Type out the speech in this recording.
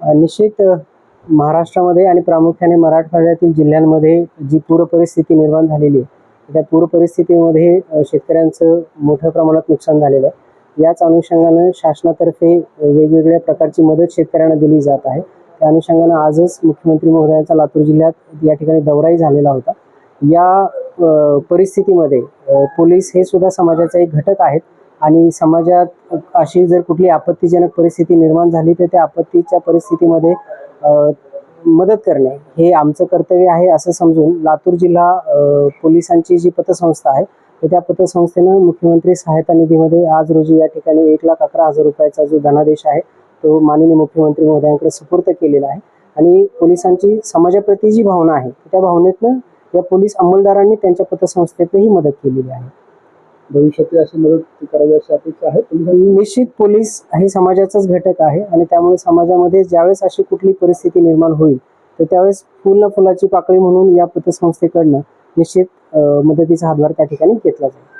निश्चित महाराष्ट्रामध्ये आणि प्रामुख्याने मराठवाड्यातील जिल्ह्यांमध्ये जी पूर परिस्थिती निर्माण झालेली आहे त्या पूर परिस्थितीमध्ये शेतकऱ्यांचं मोठ्या प्रमाणात नुकसान झालेलं आहे. याच अनुषंगानं शासनातर्फे वेगवेगळ्या प्रकारची मदत शेतकऱ्यांना दिली जात आहे. त्या अनुषंगानं आजच मुख्यमंत्री महोदयांचा लातूर जिल्ह्यात या ठिकाणी दौराही झालेला होता. या परिस्थितीमध्ये पोलीस हे सुद्धा समाजाचा एक घटक आहेत. आणि समाजात अशी जर कुठली आपत्तीजनक परिस्थिती निर्माण झाली तर त्या आपत्तीच्या परिस्थितीमध्ये मदत करणे हे आमचं कर्तव्य आहे असं समजून लातूर जिल्हा पोलिसांची जी पतसंस्था आहे तर त्या पतसंस्थेनं मुख्यमंत्री सहायता निधीमध्ये आज रोजी या ठिकाणी एक लाख अकरा हजार रुपयाचा जो धनादेश आहे तो माननीय मुख्यमंत्री महोदयांकडे सुपूर्त केलेला आहे. आणि पोलिसांची समाजाप्रती जी भावना आहे त्या भावनेतनं या पोलीस अंमलदारांनी त्यांच्या पतसंस्थेतही मदत केलेली आहे. भविष्यात अशी मदत करावी अशी अपेक्षा आहे? निश्चित पोलीस हे समाजाचाच घटक आहे आणि त्यामुळे समाजामध्ये ज्यावेळेस अशी कुठली परिस्थिती निर्माण होईल तर त्यावेळेस फुल फुलाची पाकळी म्हणून या पतसंस्थेकडनं निश्चित मदतीचा हातभार त्या ठिकाणी घेतला जाईल.